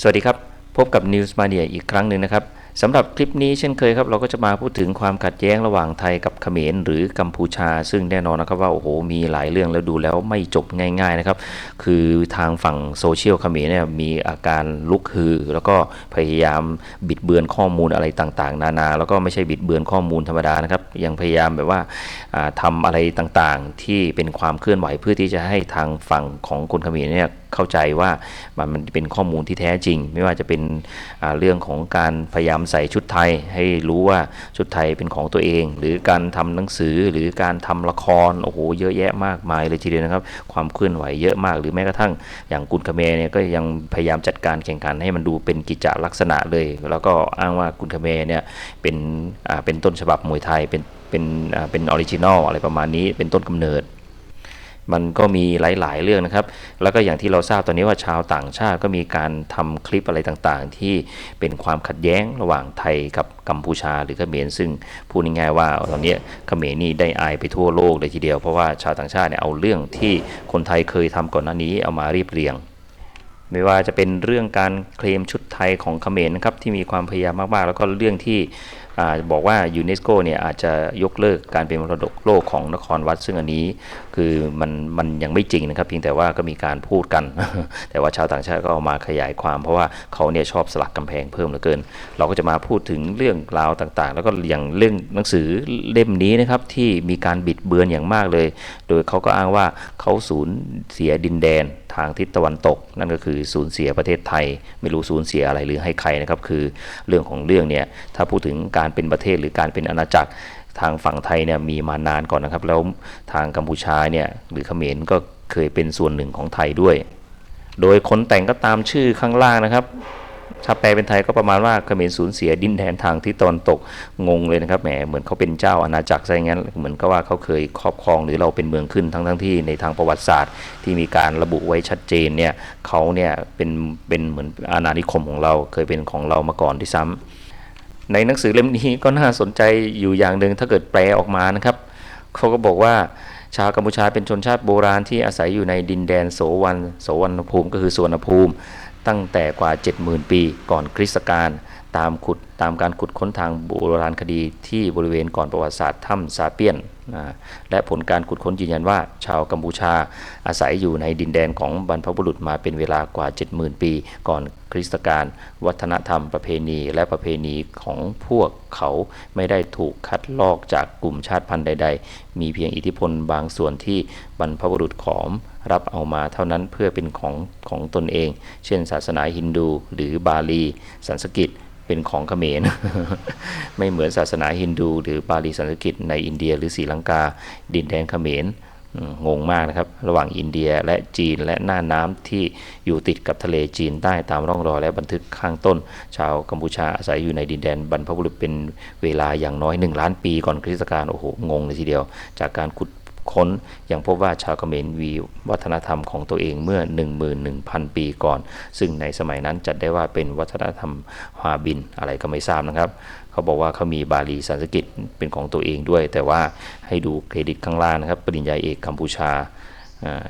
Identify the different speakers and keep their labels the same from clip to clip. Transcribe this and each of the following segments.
Speaker 1: สวัสดีครับ พบกับ News Mania อีกครั้งหนึ่งนะครับสำหรับคลิปนี้เช่นเคยครับ เราก็จะมาพูดถึงความขัดแย้งระหว่างไทยกับเขมรหรือกัมพูชา ซึ่งแน่นอนนะครับว่าโอ้โหมีหลายเรื่องแล้วดูแล้วไม่จบง่ายๆนะครับ คือทางฝั่งโซเชียลเขมรเนี่ยมีอาการลุกฮือ แล้วก็พยายามบิดเบือนข้อมูลอะไรต่างๆ นานา แล้วก็ไม่ใช่บิดเบือนข้อมูลธรรมดานะครับยังพยายามแบบว่าอ่าทำอะไรต่างๆ ที่เป็นความเคลื่อนไหวเพื่อที่จะให้ทางฝั่งของคนเขมรเนี่ย เข้าใจว่ามันมันเป็นข้อมูลที่แท้จริง ไม่ว่าจะเป็นเรื่องของการพยายามใส่ชุดไทย ให้รู้ว่าชุดไทยเป็นของตัวเอง หรือการทำหนังสือหรือการทำละครโอ้โหเยอะแยะมากมายเลยทีเดียวนะครับ ความเคลื่อนไหวเยอะมาก หรือแม้กระทั่งอย่างกุนคเมเนี่ยก็ยังพยายามจัดการแข่งขันให้มันดูเป็นกิจลักษณะเลย แล้วก็อ้างว่ากุนคเมเนี่ยเป็นเป็นต้นฉบับมวยไทยเป็นเป็นเป็นออริจินอลอะไรประมาณนี้เป็นต้นกำเนิด มันก็มีหลายๆ เรื่องนะครับ แล้วก็อย่างที่เราทราบตอนนี้ว่าชาวต่างชาติก็มีการทำคลิปอะไรต่างๆ ที่เป็นความขัดแย้งระหว่างไทยกับกัมพูชาหรือเขมรซึ่งพูดง่ายๆว่าตอนนี้เขมรนี่ได้อายไปทั่วโลกเลยทีเดียวเพราะว่าชาวต่างชาติเนี่ยเอาเรื่องที่คนไทยเคยทำก่อนหน้านี้เอามาเรียบเรียง ไม่ว่าจะเป็นเรื่องการเคลมชุดไทยของเขมรนะครับที่มีความพยายามมากๆ แล้วก็เรื่องที่อบอกว่ายูเนสโกเนี่ยอาจจะยกเลิกการเป็นมรดกโลกของนครวัด ซึ่งอันนี้คือมันมันยังไม่จริงนะครับเพียงแต่ว่าก็มีการพูดกัน แต่ว่าชาวต่างชาติก็เอามาขยายความ เพราะว่าเขาเนี่ยชอบสลักกำแพงเพิ่มเหลือเกิน เราก็จะมาพูดถึงเรื่องราวต่างๆ แล้วก็อย่างเรื่องหนังสือเล่มนี้นะครับที่มีการบิดเบือนอย่างมากเลย โดยเขาก็อ้างว่าเขาสูญเสียดินแดน ทางทิศตะวันตก นั่นก็คือสูญเสียประเทศไทย ไม่รู้สูญเสียอะไรหรือให้ใครนะครับคือเรื่องของเรื่องเนี่ยถ้าพูดถึงการเป็นประเทศหรือการเป็นอาณาจักรทางฝั่งไทยเนี่ยมีมานานก่อนนะครับ แล้วทางกัมพูชาเนี่ยหรือเขมรก็เคยเป็นส่วนหนึ่งของไทยด้วย โดยคนแต่งก็ตามชื่อข้างล่างนะครับ ถ้าแปลเป็นไทยก็ประมาณว่าเขมรสูญเสียดินแดนทางทิศตะวันตกงงเลยนะครับแหมเหมือนเขาเป็นเจ้าอาณาจักรซะอย่างนั้นเหมือนกับว่าเขาเคยครอบครองหรือเราเป็นเมืองขึ้นทั้งทั้งที่ในทางประวัติศาสตร์ ที่มีการระบุไว้ชัดเจนเนี่ยเขาเนี่ยเป็นเป็นเหมือนอาณานิคมของเราเคยเป็นของเรามาก่อนที่ซ้ำในหนังสือเล่มนี้ก็น่าสนใจอยู่อย่างหนึ่งถ้าเกิดแปลออกมานะครับเขาก็บอกว่าชาวกัมพูชาเป็นชนชาติโบราณที่อาศัยอยู่ในดินแดนโสวันโสวรรณภูมิก็คือสวนภูมิ ตั้งแต่กว่า 70,000 ปีก่อนคริสต์กาลตามขุดตามการขุดค้นทางโบราณคดีที่บริเวณก่อนประวัติศาสตร์ถ้ำซาเปียน และผลการขุดค้นยืนยันว่า ชาวกัมพูชาอาศัยอยู่ในดินแดนของบรรพบุรุษมาเป็นเวลากว่า 70,000 ปี ก่อนคริสตกาลวัฒนธรรมประเพณีและประเพณีของพวกเขาไม่ได้ถูกคัดลอกจากกลุ่มชาติพันธุ์ใด ๆ มีเพียงอิทธิพลบางส่วนที่บรรพบุรุษขอมรับเอามาเท่านั้นเพื่อเป็นของของตนเอง เช่น ศาสนาฮินดู หรือบาลี สันสกฤต เป็นของเขมรไม่เหมือนศาสนาฮินดู หรือบาลีสันสกฤตในอินเดีย หรือศรีลังกา ดินแดนเขมรงงมากนะครับ ระหว่างอินเดียและจีนและหน้าน้ำที่อยู่ติดกับทะเลจีนใต้ตามร่องรอยและบันทึกข้างต้น ชาวกัมพูชาอาศัยอยู่ในดินแดนบรรพบุรุษเป็นเวลาอย่างน้อย 1 ล้านปีก่อนคริสต์กาลโอ้โหงงเลยทีเดียว จากการขุด ค้นยังพบว่าชาวเขมรมีวัฒนธรรมของตัวเองเมื่อ 11,000 ปีก่อน ซึ่งในสมัยนั้นจัดได้ว่าเป็นวัฒนธรรมฮวาบินอะไรก็ไม่ทราบนะครับเขาบอกว่าเขามีบาลีสันสกฤตเป็นของตัวเองด้วย แต่ว่าให้ดูเครดิตข้างล่างนะครับ ปริญญาเอกกัมพูชา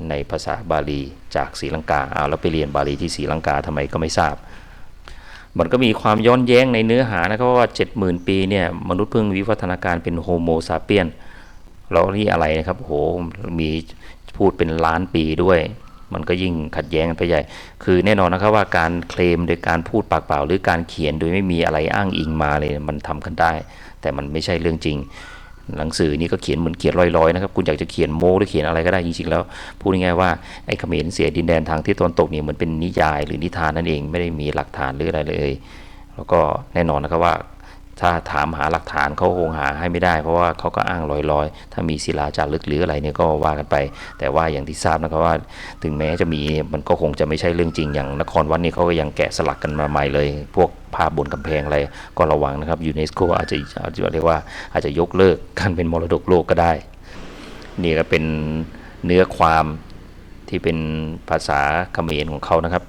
Speaker 1: ในภาษาบาลีจากศรีลังกาเอาแล้วไปเรียนบาลีที่ศรีลังกาทำไมก็ไม่ทราบ มันก็มีความย้อนแย้งในเนื้อหานะครับว่า 70,000 ปีเนี่ยมนุษย์เพิ่งวิวัฒนาการเป็นโฮโมซาเปียน แล้วนี่อะไรนะครับโหมีพูดเป็นล้านปีด้วย มันก็ยิ่งขัดแย้งกันไปใหญ่ คือแน่นอนนะครับว่าการเคลมโดยการพูดปากเปล่า หรือการเขียนโดยไม่มีอะไรอ้างอิงมาเลยมันทำกันได้ แต่มันไม่ใช่เรื่องจริง หนังสือนี่ก็เขียนเหมือนเขียนลอยๆนะครับ คุณอยากจะเขียนโม้หรือเขียนอะไรก็ได้จริงๆแล้ว พูดง่ายๆว่าไอ้เขมรเสียดินแดนทางที่ตะวันตกนี่เหมือนเป็นนิยายหรือนิทานนั่นเองไม่ได้มีหลักฐานหรืออะไรเลย แล้วก็แน่นอนนะครับว่า ถ้าถามหาหลักฐานเขาคงหาให้ไม่ได้ เพราะว่าเขาก็อ้างลอยๆ ถ้ามีศิลาจารึกหรืออะไรเนี่ยก็ว่ากันไป แต่ว่าอย่างที่ทราบนะครับว่า ถึงแม้จะมีมันก็คงจะไม่ใช่เรื่องจริงอย่างนครวัดนี่เขาก็ยังแกะสลักกันมาใหม่เลย พวกภาพบนกำแพงอะไรก็ระวังนะครับยูเนสโกอาจจะอาจจะเรียกว่าอาจจะยกเลิกการเป็นมรดกโลกก็ได้ นี่ก็เป็นเนื้อความที่เป็นภาษาเขมรของเขานะครับ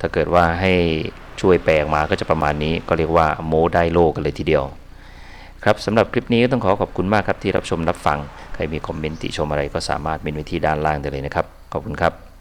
Speaker 1: ถ้าเกิดว่าให้ ช่วยแปลงมาก็จะประมาณนี้ก็เรียกว่าโมได้โลกันเลยทีเดียว ครับสำหรับคลิปนี้ก็ต้องขอขอบคุณมากครับที่รับชมรับฟัง ใครมีคอมเมนต์ติชมอะไรก็สามารถเมนไว้ที่ด้านล่างได้เลยนะครับ ขอบคุณครับ